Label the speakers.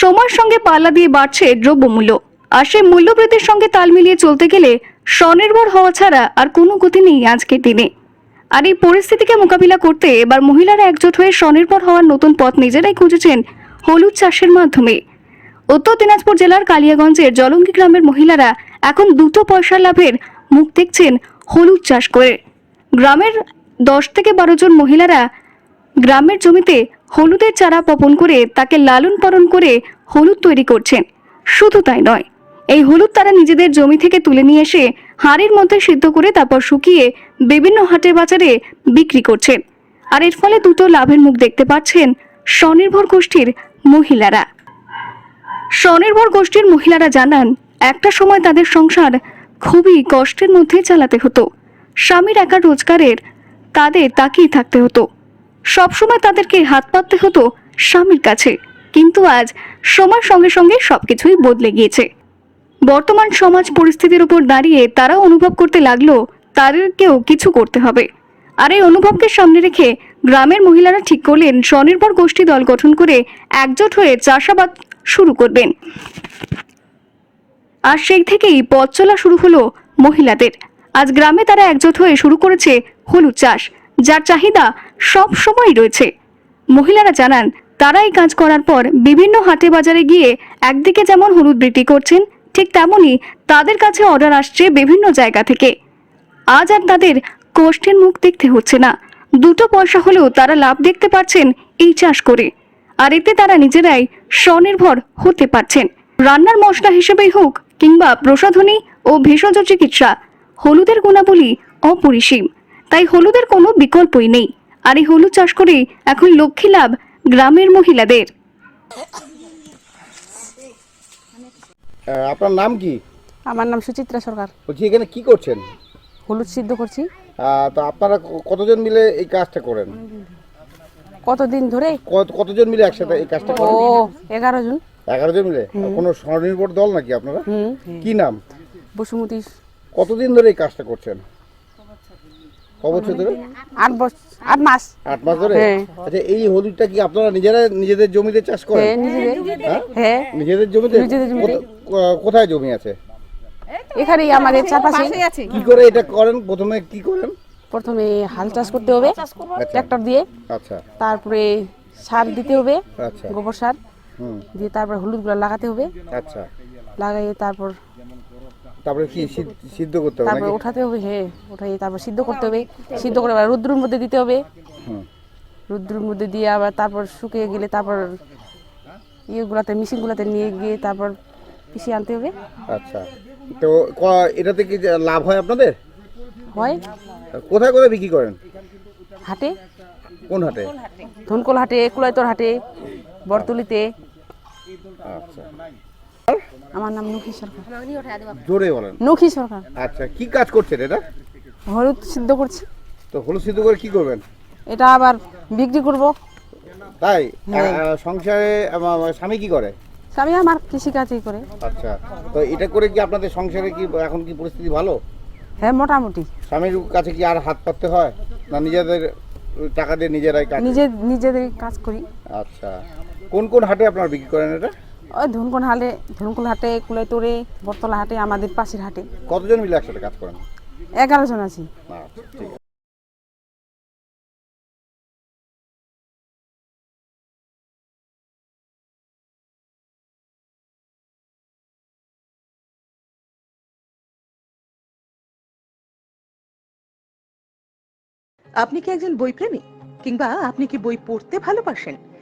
Speaker 1: সময়ের সঙ্গে পাল্লা দিয়ে বাড়ছে দ্রব্যমূল্য। আর সেই মূল্যবৃদ্ধির সঙ্গে তাল মিলিয়ে চলতে গেলে স্বনির্ভর হওয়া ছাড়া আর কোনো গতি নেই আজকের দিনে। আর এই পরিস্থিতিকে মোকাবিলা করতে এবার মহিলারা একজোট হয়ে স্বনির্ভর হওয়ার নতুন পথ নিজেরাই খুঁজেছেন হলুদ চাষের মাধ্যমে। উত্তর দিনাজপুর জেলার কালিয়াগঞ্জের জলঙ্গি গ্রামের মহিলারা এখন দুটো পয়সা লাভের মুখ দেখছেন হলুদ চাষ করে। গ্রামের দশ থেকে বারো জন মহিলারা গ্রামের জমিতে হলুদের চারা বপন করে তাকে লালন পালন করে হলুদ তৈরি করছেন। শুধু তাই নয়, এই হলুদ তারা নিজেদের জমি থেকে তুলে নিয়ে এসে হাড়ির মধ্যে সিদ্ধ করে তারপর শুকিয়ে বিভিন্ন হাটে বাজারে বিক্রি করছেন। আর এর ফলে দুটো লাভের মুখ দেখতে পাচ্ছেন স্বনির্ভর গোষ্ঠীর মহিলারা। স্বনির্ভর গোষ্ঠীর মহিলারা জানান, একটা সময় তাদের সংসার খুবই কষ্টের মধ্যে চালাতে হতো। স্বামীর একা রোজগারের তাদের তাকিয়ে থাকতে হতো। সবসময় তাদেরকে হাত পাততে হতো স্বামীর কাছে। কিন্তু আজ সময়ের সঙ্গে সঙ্গে সবকিছুই বদলে গিয়েছে। বর্তমান সমাজ পরিস্থিতির উপর দাঁড়িয়ে তারা অনুভব করতে লাগল তাদেরকেও কিছু করতে হবে। আর এই অনুভবকে সামনে রেখে গ্রামের মহিলারা ঠিক করলেন, স্বনির্ভর গোষ্ঠী দল গঠন করে একজোট হয়ে চাষাবাদ শুরু করবেন। আর সেই থেকেই পথ চলা শুরু হলো মহিলাদের। আজ গ্রামে তারা একজোট হয়ে শুরু করেছে হলুদ চাষ, যার চাহিদা সব সময় রয়েছে। মহিলারা জানান তারা এই কাজ করার পর বিভিন্ন হাটে বাজারে গিয়ে একদিকে যেমন হলুদ বিক্রি করছেন, ঠিক তেমনই তাদের কাছে অর্ডার আসছে বিভিন্ন জায়গা থেকে। আজ আর তাদের কষ্টের মুখ দেখতে হচ্ছে না। দুটো পয়সা হলেও তারা লাভ দেখতে পাচ্ছেন এই চাষ করে। আর এতে তারা নিজেরাই স্বনির্ভর হতে পারছেন। রান্নার মশলা হিসেবেই হোক কিংবা প্রসাধনী ও ভেষজ চিকিৎসা, হলুদের গুণাবলী অপরিসীম। তাই হলুদের কোনো বিকল্পই নেই। আর এই হলুদ চাষ করে এখন লক্ষ্মী লাভ গ্রামের মহিলাদের।
Speaker 2: আহ, আপনার নাম কি?
Speaker 3: আমার নাম সুচিত্রা সরকার।
Speaker 2: বলছি এখানে কি করছেন?
Speaker 3: হলুদ সিদ্ধ করছি।
Speaker 2: আহ, তো আপনারা কতজন মিলে এই কাজটা করেন?
Speaker 3: কতদিন ধরে?
Speaker 2: কত- কতজন মিলে একসাথে এই কাজটা করেন?
Speaker 3: ও
Speaker 2: করেন
Speaker 3: এগারো জন।
Speaker 2: এগারো জন মিলে? কোনো স্বনির্ভর দল নাকি আপনারা? কি নাম?
Speaker 3: বসুমতী।
Speaker 2: কতদিন ধরে এই কাজটা করছেন? ক বছর ধরে?
Speaker 3: আট বছর আট মাস।
Speaker 2: আট মাস ধরে?
Speaker 3: হ্যাঁ।
Speaker 2: আচ্ছা এই হলুদটা কি আপনারা নিজেরা নিজেদের জমিতে চাষ
Speaker 3: হ্যাঁ
Speaker 2: করেন হ্যাঁ?
Speaker 3: হ্যাঁ।
Speaker 2: নিজেদের জমিতে?
Speaker 3: নিজেদের জমিতে।
Speaker 2: কোথায় জমি আছে?
Speaker 3: এখানেই আমাদের চারপাশে।
Speaker 2: কি করে এটা করেন? প্রথমে কি করেন?
Speaker 3: প্রথমে হাল চাষ করতে হবে ট্রাক্টর দিয়ে।
Speaker 2: আচ্ছা।
Speaker 3: তারপরে সার দিতে হবে
Speaker 2: আচ্ছা।
Speaker 3: গোবর সার।
Speaker 2: হুম।
Speaker 3: দিয়ে তারপর হলুদগুলো লাগাতে হবে।
Speaker 2: আচ্ছা।
Speaker 3: লাগাই তারপর
Speaker 2: তারপরে কি সিদ্ধ- করতে হবে
Speaker 3: তারপর উঠাতে হবে হ্যাঁ উঠাই তারপর সিদ্ধ করতে হবে। সিদ্ধ করে আবার রুদ্রের মধ্যে দিতে হবে। রুদ্রের মধ্যে দিয়ে আবার তারপর শুকিয়ে গেলে তারপর ইয়েগুলাতে মেশিনগুলোতে নিয়ে গিয়ে তারপর পিছিয়ে আনতে হবে।
Speaker 2: আচ্ছা। তো এটাতে কি লাভ হয় আপনাদের?
Speaker 3: হয়?
Speaker 2: কোথায় কোথায় বিক্রি করেন?
Speaker 3: হাটে।
Speaker 2: কোন হাটে?
Speaker 3: ধনকল হাটে কুলাইতর হাটে বরতলিতে।
Speaker 2: আচ্ছা।
Speaker 3: আমার নাম নখী সরকার।
Speaker 2: জোরে বলেন।
Speaker 3: নখী সরকার।
Speaker 2: আচ্ছা কি কাজ করছেন এটা?
Speaker 3: হলুদ সিদ্ধ করছি।
Speaker 2: তো হলুদ সিদ্ধ করে কি করবেন?
Speaker 3: এটা আবার বিক্রি করব।
Speaker 2: তাই?
Speaker 3: হ্যাঁ।
Speaker 2: সংসারে স্বামী কি করে?
Speaker 3: স্বামী আমার কৃষিকাজই করে।
Speaker 2: আচ্ছা তো এটা করে কি আপনাদের সংসারে কি এখন কি পরিস্থিতি ভালো?
Speaker 3: হ্যাঁ মোটামুটি।
Speaker 2: স্বামীর কাছে কি আর হাত পাততে হয়? না নিজেদের টাকা দিয়ে নিজেরাই কাজ
Speaker 3: নিজে নিজেদের কাজ করি।
Speaker 2: আচ্ছা কোন কোন হাটে আপনারা বিক্রি করেন এটা?
Speaker 3: ওই ধনকল হাটে ধনকল হাটে কুলাইতরে বরতলা হাটে আমাদের পাশের হাটে।
Speaker 2: কতজন মিলে একসাথে কাজ করেন?
Speaker 3: এগারো জন আছি।
Speaker 2: আচ্ছা ঠিক আছে।
Speaker 4: আপনি কি একজন বইপ্রেমী? কিংবা আপনি কি বই পড়তে ভালোবাসেন?